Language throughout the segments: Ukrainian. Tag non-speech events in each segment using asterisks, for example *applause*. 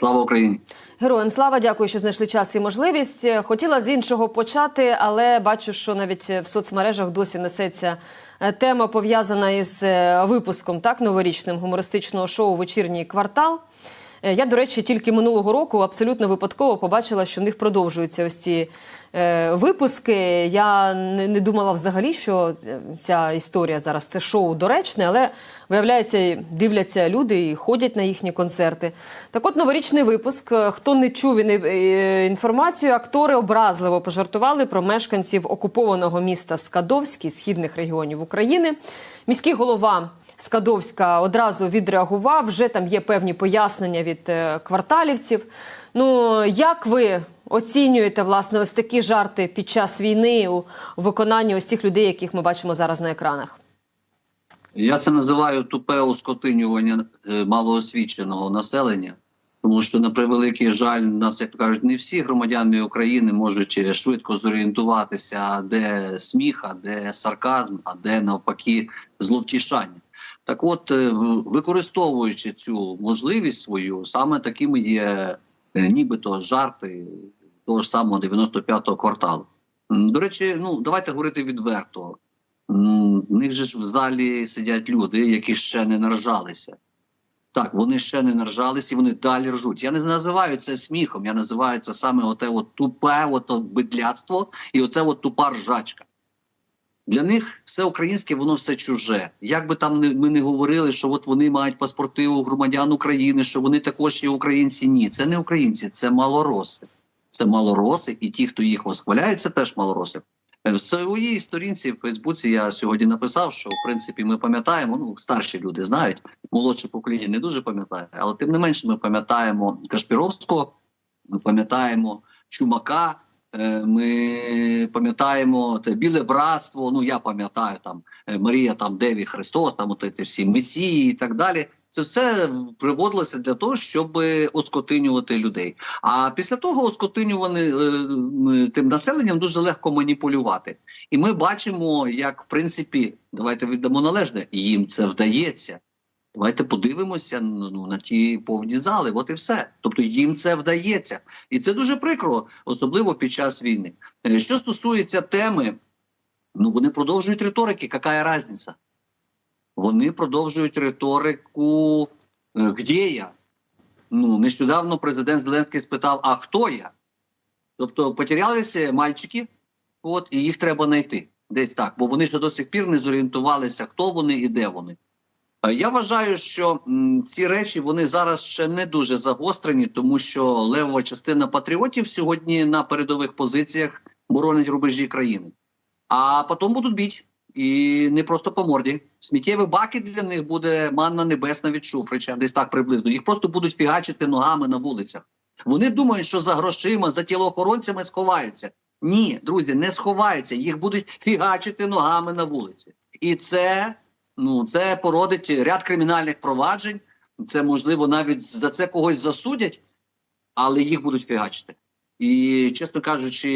Слава Україні! Героям слава, дякую, що знайшли час і можливість. Е, Хотіла з іншого почати, але бачу, що навіть в соцмережах досі несеться е, тема пов'язана із е, випуском так новорічним гумористичного шоу Вечірній квартал. Е, Я, до речі, тільки минулого року абсолютно випадково побачила, що в них продовжуються ось ці е, випуски. Я не, не думала взагалі, що е, ця історія зараз це шоу доречне, але виявляється, дивляться люди і ходять на їхні концерти. Так от новорічний випуск. Е, Хто не чув е, інформацію, актори образливо пожартували про мешканців окупованого міста Скадовський, східних регіонів України. Міський голова Скадовська одразу відреагував. Вже там є певні пояснення від е, кварталівців. Ну як ви оцінюєте власне ось такі жарти під час війни у виконанні ось тих людей, яких ми бачимо зараз на екранах? Я це називаю тупе ускотинювання е, малоосвіченого населення, тому що на превеликий жаль, нас як кажуть, не всі громадяни України можуть е, швидко зорієнтуватися, де сміх, а де сарказм, а де навпаки зловтішання. Так, от, е, використовуючи цю можливість свою, саме такими є нібито жарти того ж самого 95-го кварталу. До речі, ну давайте говорити відверто. В них же ж в залі сидять люди, які ще не наражалися. Так, вони ще не наражались і вони далі ржуть. Я не називаю це сміхом, я називаю це саме оте от тупе ото бидляцтво і оце от тупа ржачка. Для них все українське, воно все чуже. Як би там не- ми не говорили, що от вони мають паспорти у громадян України, що вони також є українці. Ні, це не українці, це малороси. Це малороси, і ті, хто їх восхваляють, це теж малороси. Е, В своїй сторінці в Фейсбуці я сьогодні написав, що в принципі ми пам'ятаємо, ну старші люди знають, молодше покоління не дуже пам'ятає, але тим не менше ми пам'ятаємо Кашпіровського, ми пам'ятаємо Чумака, ми пам'ятаємо те біле братство. Ну я пам'ятаю там е, Марія, там Деві Христос, там от ці всі месії і так далі. Це все приводилося для того, щоб оскотинювати людей. А після того оскотинювані е, тим населенням дуже легко маніпулювати. І ми бачимо, як в принципі, давайте віддамо належне, їм це вдається. Давайте подивимося ну, на ті повні зали. От і все. Тобто їм це вдається, і це дуже прикро, особливо під час війни. Е, Що стосується теми, ну вони продовжують риторики. Яка різниця? Вони продовжують риторику е, «Где я?». Ну нещодавно президент Зеленський спитав: А хто я? Тобто потерялися мальчики, от і їх треба знайти десь так, бо вони ще до сих пір не зорієнтувалися, хто вони і де вони. Е, Я вважаю, що ці речі вони зараз ще не дуже загострені, тому що левова частина патріотів сьогодні на передових позиціях боронять рубежі країни, а потім будуть бити. І не просто по морді. Сміттєві баки для них буде манна небесна від Шуфрича, десь так приблизно. Їх просто будуть фігачити ногами на вулицях. Вони думають, що за грошима, за тілоохоронцями сховаються. Ні, друзі, не сховаються. Їх будуть фігачити ногами на вулиці. І це ну це породить ряд кримінальних проваджень. Це можливо навіть за це когось засудять, але їх будуть фігачити. І чесно кажучи,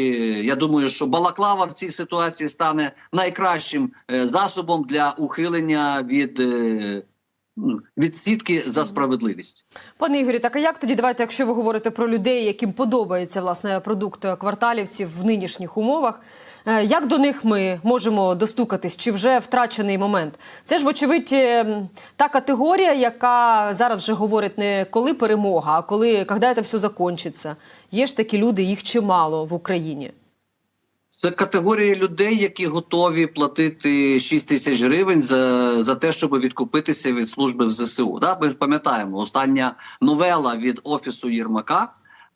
я думаю, що балаклава в цій ситуації стане найкращим е, засобом для ухилення від, е, від сітки за справедливість. Пане Ігорі, так а як тоді давайте, якщо ви говорите про людей, яким подобається власне продукт кварталівців в нинішніх умовах, е, як до них ми можемо достукатись? Чи вже втрачений момент? Це ж, вочевидь, е, та категорія, яка зараз вже говорить не коли перемога, а коли коли це все закінчиться. Є ж такі люди, їх чимало в Україні. Це категорія людей, які готові платити 6 тисяч гривень за, за те, щоб відкупитися від служби в ЗСУ. Да? Ми пам'ятаємо, остання новела від офісу Єрмака.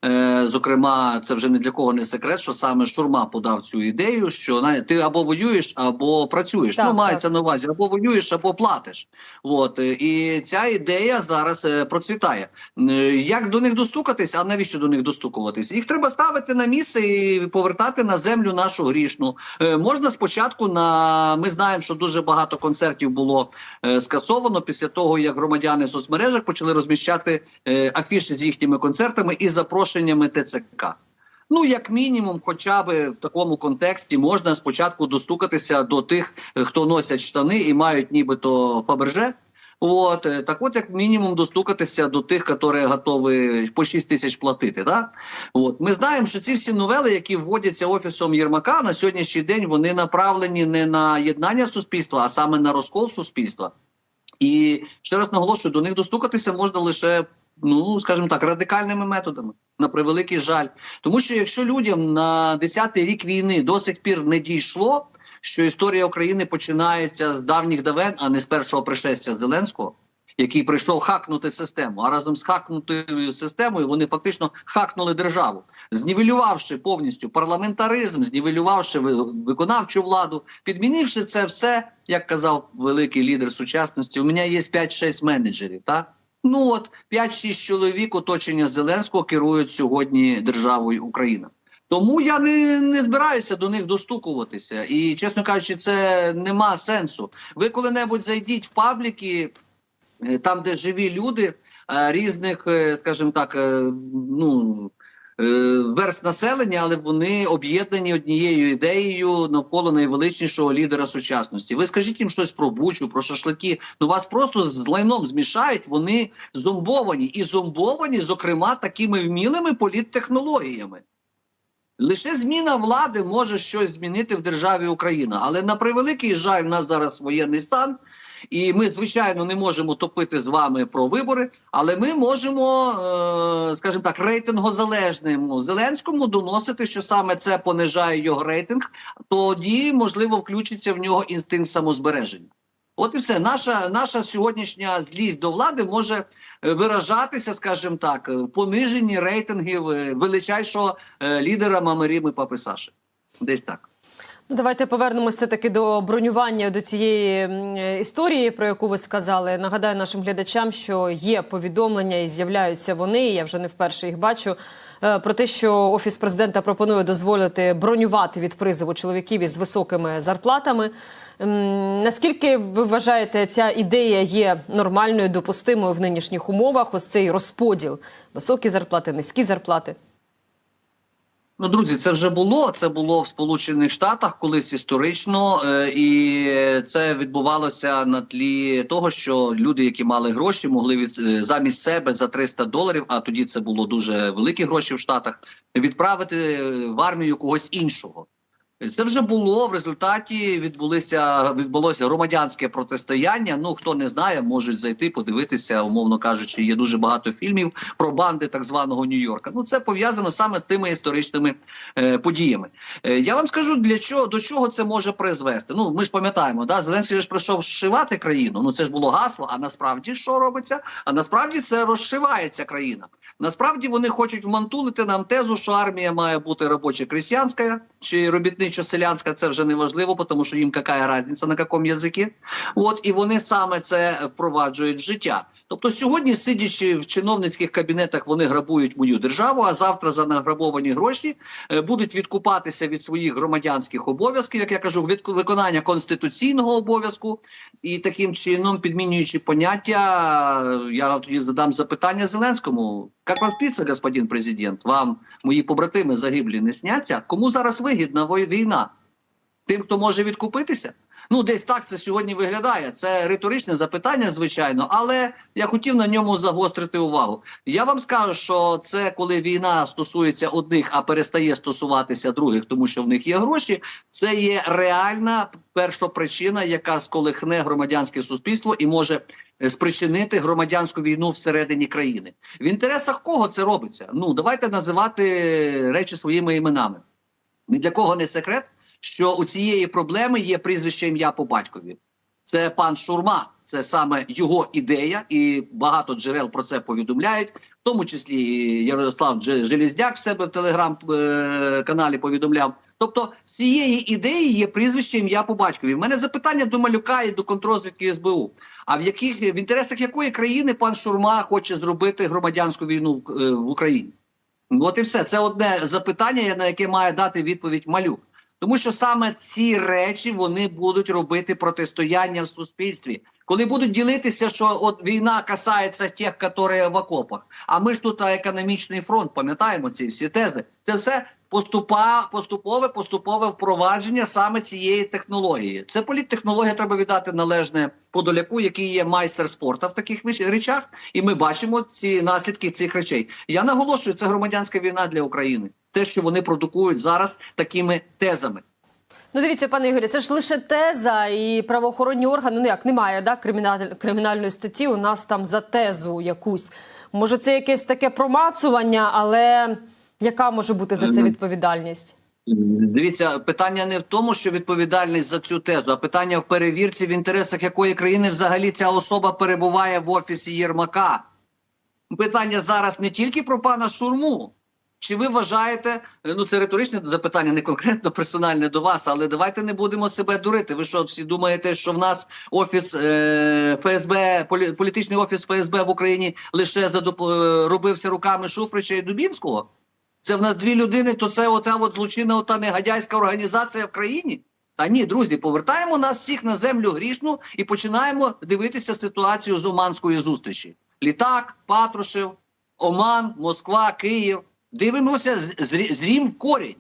Е, зокрема, це вже не для кого не секрет, що саме Шурма подав цю ідею, що на- ти або воюєш, або працюєш. Так, ну так. мається на увазі, або воюєш, або платиш. От е, і ця ідея зараз е, процвітає. Як до них достукатись? А навіщо до них достукуватись? Їх треба ставити на місце і повертати на землю нашу грішну. Можна спочатку на ми знаємо, що дуже багато концертів було скасовано після того, як громадяни в соцмережах почали розміщати афіші з їхніми концертами і запрошеннями ТЦК. Ну, як мінімум, хоча б в такому контексті можна спочатку достукатися до тих, е, хто носять штани і мають нібито Фаберже. От е, так, от як мінімум достукатися до тих, які готові по 6 тисяч платити. Да? От ми знаємо, що ці всі новели, які вводяться офісом Єрмака на сьогоднішній день, вони направлені не на єднання суспільства, а саме на розкол суспільства. І ще раз наголошую, до них достукатися можна лише, ну скажімо так, радикальними методами. На превеликий жаль, тому що якщо людям на 10-й рік війни до сих пір не дійшло, що історія України починається з давніх давен, а не з першого пришестя Зеленського, який прийшов хакнути систему. А разом з хакнутою системою вони фактично хакнули державу, знівелювавши повністю парламентаризм, знівелювавши ви- виконавчу владу, підмінивши це все, як казав великий лідер сучасності. У мене є 5-6 менеджерів. Так? Ну от 5-6 чоловік оточення Зеленського керують сьогодні державою Україна. Тому я не, не збираюся до них достукуватися. І, чесно кажучи, це нема сенсу. Ви коли-небудь зайдіть в пабліки, е, там, де живі люди е, різних, е, скажімо так, ну. Е, Верст населення, але вони об'єднані однією ідеєю навколо найвеличнішого лідера сучасності. Ви скажіть їм щось про бучу, про шашлики. Ну вас просто з лайном змішають. Вони зомбовані і зомбовані, зокрема, такими вмілими політтехнологіями. Лише зміна влади може щось змінити в державі Україна. Але на превеликий жаль, у нас зараз воєнний стан, і ми, звичайно, не можемо топити з вами про вибори, але ми можемо, е, скажімо так, рейтингозалежному Зеленському доносити, що саме це понижає його рейтинг. Тоді можливо включиться в нього інстинкт самозбереження. От і все. Наша наша сьогоднішня злість до влади може е, виражатися, скажімо так, в пониженні рейтингів е, величайшого е, лідера Мамаріми Папи Саши. Десь так. Ну, давайте повернемося таки до бронювання до цієї історії, про яку ви сказали. Нагадаю нашим глядачам, що є повідомлення і з'являються вони. Я вже не вперше їх бачу. Про те, що офіс президента пропонує дозволити бронювати від призову чоловіків із високими зарплатами. М, Наскільки ви вважаєте, ця ідея є нормальною, допустимою в нинішніх умовах? Ось цей розподіл високі зарплати, низькі зарплати? Ну, друзі, це вже було. Це було в Сполучених Штатах колись історично, е, і це відбувалося на тлі того, що люди, які мали гроші, могли від е, замість себе за 300 доларів, а тоді це було дуже великі гроші в Штатах, відправити в армію когось іншого. Це вже було в результаті. Відбулися відбулося громадянське протистояння. Ну хто не знає, можуть зайти, подивитися, умовно кажучи, є дуже багато фільмів про банди так званого Нью-Йорка. Ну це пов'язано саме з тими історичними е, подіями. Е, я вам скажу для чого до чого це може призвести. Ну ми ж пам'ятаємо, да Зеленський ж прийшов зшивати країну. Ну це ж було гасло. А насправді що робиться? А насправді це розшивається країна. Насправді вони хочуть вмантулити нам тезу, що армія має бути робоча крестьянська чи робітничо-селянська. Це вже не важливо, тому що їм яка різниця на якому язикі. От і вони саме це впроваджують в життя. Тобто, сьогодні, сидячи в чиновницьких кабінетах, вони грабують мою державу. А завтра за награбовані гроші е, будуть відкупатися від своїх громадянських обов'язків, як я кажу, від виконання конституційного обов'язку, і таким чином, підмінюючи поняття, я тоді задам запитання Зеленському. Як вам спиться, господин президент? Вам мої побратими загиблі не сняться? Кому зараз вигідна вой- війна? Тим, хто може відкупитися? Ну, десь так це сьогодні виглядає. Це риторичне запитання, звичайно, але я хотів на ньому загострити увагу. Я вам скажу, що це коли війна стосується одних, а перестає стосуватися других, тому що в них є гроші. Це є реальна першопричина, яка сколихне громадянське суспільство і може е, спричинити громадянську війну всередині країни. В інтересах кого це робиться? Ну давайте називати речі своїми іменами. Ні для кого не секрет, що у цієї проблеми є прізвище ім'я по батькові. Це пан Шурма, це саме його ідея, і багато джерел про це повідомляють, в тому числі Ярослав Желездяк в себе в телеграм-каналі повідомляв. Тобто, з цієї ідеї є прізвище ім'я по батькові. У мене запитання до малюка і до контрозвідки СБУ. А в яких в інтересах якої країни пан Шурма хоче зробити громадянську війну в, е, в Україні? От і все. Це одне запитання, на яке має дати відповідь малюк. Тому що саме ці речі вони будуть робити протистояння в суспільстві, коли будуть ділитися, що от війна касається тих, які в окопах. А ми ж тут економічний фронт, пам'ятаємо ці всі тези. Це все поступа, поступове поступове впровадження саме цієї технології. Це політтехнологія треба віддати належне Подоляку, який є майстер спорту в таких речах, і ми бачимо ці наслідки цих речей. Я наголошую, це громадянська війна для України. Те, що вони продукують зараз такими тезами. Ну, дивіться, пане Ігорі, це ж лише теза, і правоохоронні органи, ну як немає да, криміналь... кримінальної статті у нас там за тезу якусь. Може, це якесь таке промацування, але яка може бути за це відповідальність? Дивіться, питання не в тому, що відповідальність за цю тезу, а питання в перевірці, в інтересах якої країни взагалі ця особа перебуває в офісі Єрмака. Питання зараз не тільки про пана Шурму. Чи ви вважаєте, е, ну це риторичне запитання, не конкретно персональне до вас, але давайте не будемо себе дурити. Ви що всі думаєте, що в нас офіс е, ФСБ, полі, політичний офіс ФСБ в Україні лише задоп, е, робився руками Шуфрича і Дубінського? Це в нас дві людини, то це оця от злочинна ота негодяйська організація в країні. Та ні, друзі, повертаємо нас всіх на землю грішну і починаємо дивитися ситуацію з Оманської зустрічі. Літак, Патрушев, Оман, Москва, Київ. Дивимося з, з, зрім в корінь.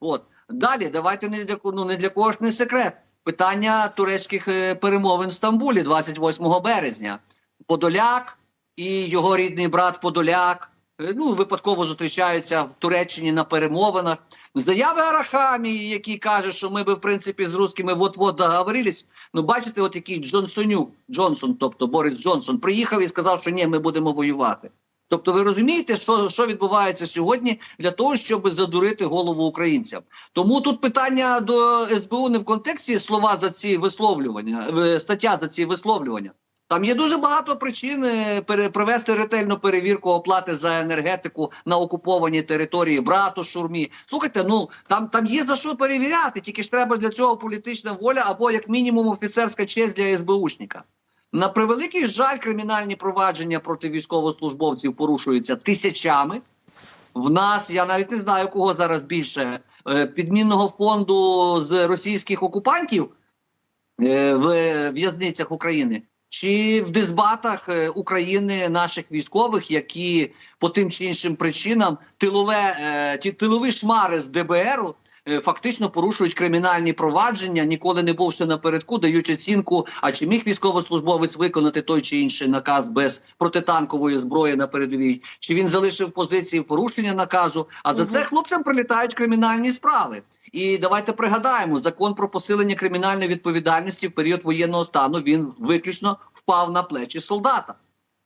От далі, давайте не для ну, не для кого ж не секрет. Питання турецьких е, перемовин в Стамбулі 28 березня. Подоляк і його рідний брат Подоляк. Е, Ну, випадково зустрічаються в Туреччині на перемовинах. Заяви Арахамії, який каже, що ми би в принципі з русскими вот-вот договорились. Ну, бачите, от який Джонсонюк, Джонсон, тобто Борис Джонсон, приїхав і сказав, що ні, ми будемо воювати. Тобто, ви розумієте, що, що відбувається сьогодні для того, щоб задурити голову українцям. Тому тут питання до СБУ не в контексті слова за ці висловлювання, е, стаття за ці висловлювання. Там є дуже багато причин е, провести ретельну перевірку оплати за енергетику на окупованій території брату Шурмі. Слухайте, ну там, там є за що перевіряти, тільки ж треба для цього політична воля або як мінімум офіцерська честь для СБУшника. На превеликий жаль, кримінальні провадження проти військовослужбовців порушуються тисячами. В нас я навіть не знаю, кого зараз більше е, підмінного фонду з російських окупантів е, в в'язницях України. Чи в дисбатах е, України наших військових, які по тим чи іншим причинам тилове е, ті тилові шмари з ДБРу фактично порушують кримінальні провадження, ніколи не бувши напередку, дають оцінку. А чи міг військовослужбовець виконати той чи інший наказ без протитанкової зброї на передовій? Чи він залишив позиції порушення наказу? А за це хлопцям прилітають кримінальні справи. І давайте пригадаємо, закон про посилення кримінальної відповідальності в період воєнного стану він виключно впав на плечі солдата.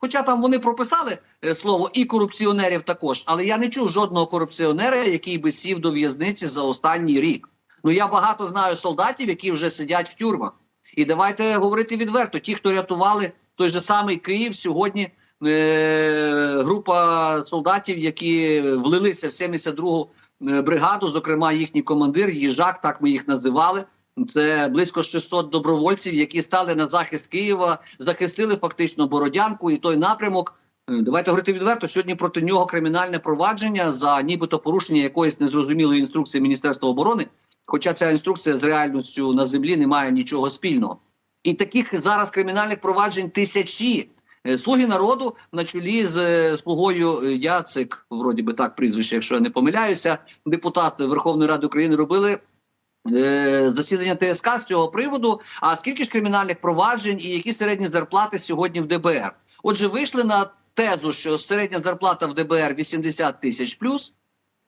Хоча там вони прописали е, слово і корупціонерів також, але я не чув жодного корупціонера, який би сів до в'язниці за останній рік. Ну я багато знаю солдатів, які вже сидять в тюрмах. І давайте говорити відверто: ті, хто рятували той же самий Київ, сьогодні е- група солдатів, які влилися в 72-гу е, бригаду, зокрема їхній командир, їжак, так ми їх називали. Це близько 600 добровольців, які стали на захист Києва, захистили фактично Бородянку і той напрямок. Е, Давайте говорити відверто. Сьогодні проти нього кримінальне провадження за нібито порушення якоїсь незрозумілої інструкції Міністерства оборони. Хоча ця інструкція з реальністю на землі не має нічого спільного. І таких зараз кримінальних проваджень тисячі. Е, Слуги народу на чолі з слугою е, Яцик, вроді би так прізвище, якщо я не помиляюся, депутат Верховної Ради України робили засідання ТСК з цього приводу. А скільки ж кримінальних проваджень і які середні зарплати сьогодні в ДБР? Отже, вийшли на тезу, що середня зарплата в ДБР 80 тисяч плюс.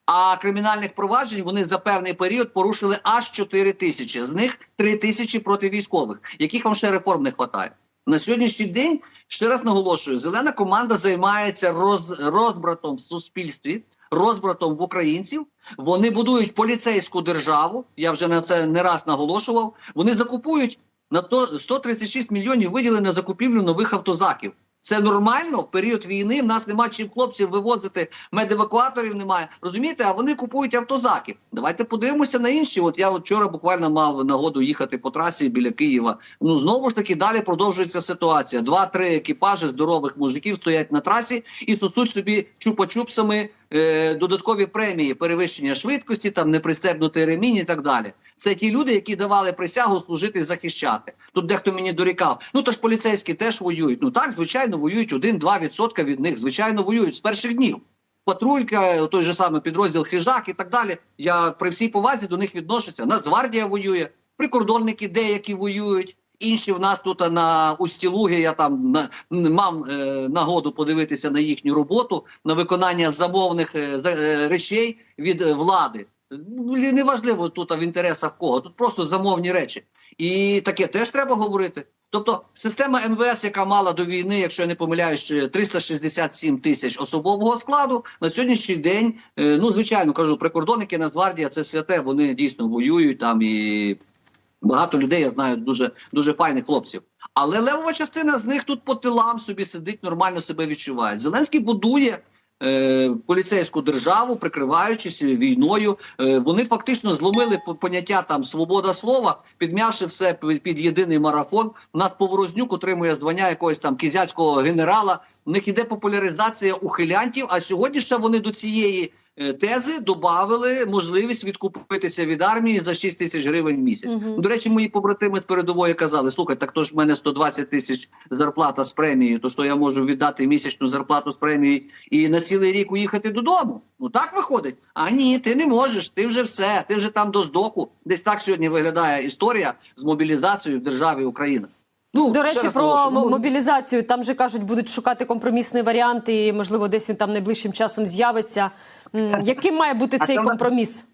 А кримінальних проваджень вони за певний період порушили аж 4 тисячі. З них 3 тисячі проти військових. Яких вам ще реформ не вистачає? На сьогоднішній день ще раз наголошую: зелена команда займається роз, розбратом в суспільстві, розбратом в українців. Вони будують поліцейську державу. Я вже на це не раз наголошував. Вони закупують на то 136 мільйонів виділено на закупівлю нових автозаків. Це нормально в період війни. В нас нема чим хлопців вивозити, медевакуаторів немає. Розумієте, а вони купують автозаки. Давайте подивимося на інші. От я вчора буквально мав нагоду їхати по трасі біля Києва. Ну знову ж таки далі продовжується ситуація. Два-три екіпажі здорових мужиків стоять на трасі і сосуть собі чупа-чупсами е, додаткові премії, перевищення швидкості, там непристебнутий ремінь і так далі. Це ті люди, які давали присягу служити і захищати. Тут дехто мені дорікав. Ну то ж поліцейські теж воюють. Ну так, звичайно, воюють 1-2% від них. Звичайно, воюють з перших днів. патрулька, той же самий підрозділ хижак і так далі. Я при всій повазі до них відношуся. Нацгвардія воює, прикордонники деякі воюють. Інші в нас тут на Устілугі, я там на, мав е, нагоду подивитися на їхню роботу, на виконання замовних е, е, речей від е, влади. Ну, Неважливо тут в інтересах кого, тут просто замовні речі. І таке теж треба говорити. Тобто система МВС, яка мала до війни, якщо я не помиляюсь, ще 367 тисяч особового складу, на сьогоднішній день, е, ну звичайно кажу, прикордонники Нацгвардія це святе, вони дійсно воюють там і багато людей я знаю дуже дуже файних хлопців. Але левова частина з них тут по тилам собі сидить, нормально себе відчуває. Зеленський будує. Е, Поліцейську державу, прикриваючись війною, Е, вони фактично зломили по- поняття там свобода слова, підмявши все під єдиний марафон. У нас Поворознюк отримує звання якогось там кізяцького генерала. У них іде популяризація ухилянтів. А сьогодні ще вони до цієї е, тези додали можливість відкупитися від армії за 6 тисяч гривень в місяць. Мгм. До речі, мої побратими з передової казали: слухай, так то ж в мене 120 тисяч зарплата з премією, то що я можу віддати місячну зарплату з премією і на цілий рік уїхати додому. Ну так виходить. А ні, ти не можеш. Ти вже все, ти вже там до здоку. Десь так сьогодні виглядає історія з мобілізацією в державі Україна. Ну До речі, про ну, мобілізацію там же кажуть, будуть шукати компромісний варіант, і можливо, десь він там найближчим часом з'явиться. Яким має бути цей компроміс?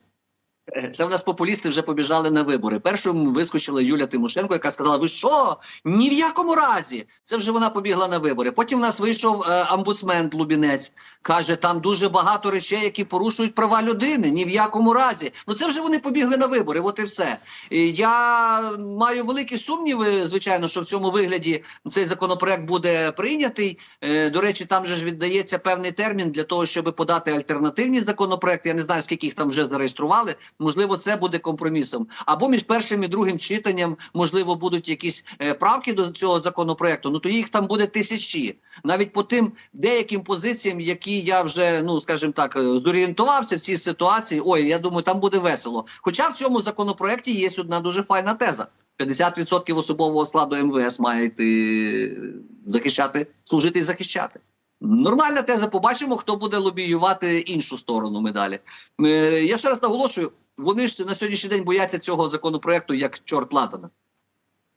Це в нас популісти вже побіжали на вибори. Першим вискочила Юля Тимошенко, яка сказала: Ви що? Ні в якому разі. Це вже вона побігла на вибори. Потім в нас вийшов е, омбудсмен Лубінець. каже, там дуже багато речей, які порушують права людини. Ні в якому разі. Ну це вже вони побігли на вибори. От і все. І я маю великі сумніви, звичайно, що в цьому вигляді цей законопроект буде прийнятий. Е, до речі, там же ж віддається певний термін для того, щоб подати альтернативні законопроекти. Я не знаю, скільки їх там вже зареєстрували. Можливо, це буде компромісом. Або між першим і другим читанням, можливо, будуть якісь е, правки до цього законопроекту. Ну то їх там буде тисячі. Навіть по тим деяким позиціям, які я вже, ну скажімо так, е, зорієнтувався в цій ситуації. Ой, я думаю, там буде весело. Хоча в цьому законопроекті є одна дуже файна теза. 50% особового складу МВС має йти захищати, служити і захищати. Нормальна теза. Побачимо, хто буде лобіювати іншу сторону медалі. Е, Я ще раз наголошую: вони ж на сьогоднішній день бояться цього законопроекту як чорт ладана.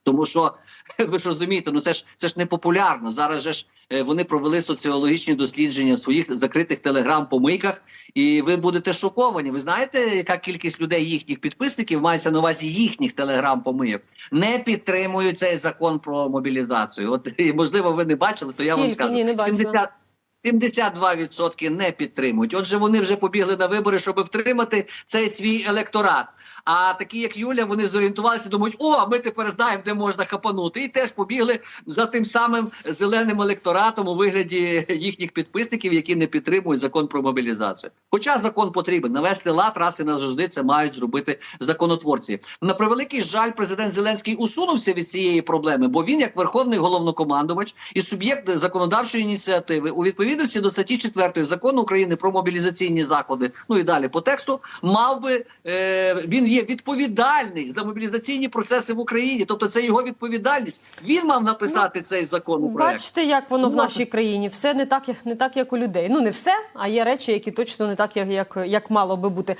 Тому що *laughs* ви ж розумієте, ну це ж це ж не популярно. Зараз же ж е, вони провели соціологічні дослідження в своїх закритих телеграм-помийках, і ви будете шоковані. Ви знаєте, яка кількість людей, їхніх підписників, мається на увазі їхніх телеграм-помийок, не підтримують цей закон про мобілізацію. От *laughs* і, можливо, ви не бачили, то я вам скажу Ні, не 70 72% не підтримують. Отже, вони вже побігли на вибори, щоб втримати цей свій електорат. А такі, як Юля, вони зорієнтувалися, думають, о, ми тепер знаємо, де можна хапанути, і теж побігли за тим самим зеленим електоратом у вигляді їхніх підписників, які не підтримують закон про мобілізацію. Хоча закон потрібен навести лад раз і назавжди це мають зробити законотворці. На превеликий жаль, президент Зеленський усунувся від цієї проблеми, бо він, як верховний головнокомандувач і суб'єкт законодавчої ініціативи, у відповідності до статті 4 закону України про мобілізаційні заходи, ну і далі по тексту, мав би е, він є відповідальний за мобілізаційні процеси в Україні. Тобто, це його відповідальність. Він мав написати цей закон. Бачите, як воно в Ну, нашій країні. Все не так, як не так, як у людей. Ну не все, а є речі, які точно не так, як, як, як мало би бути.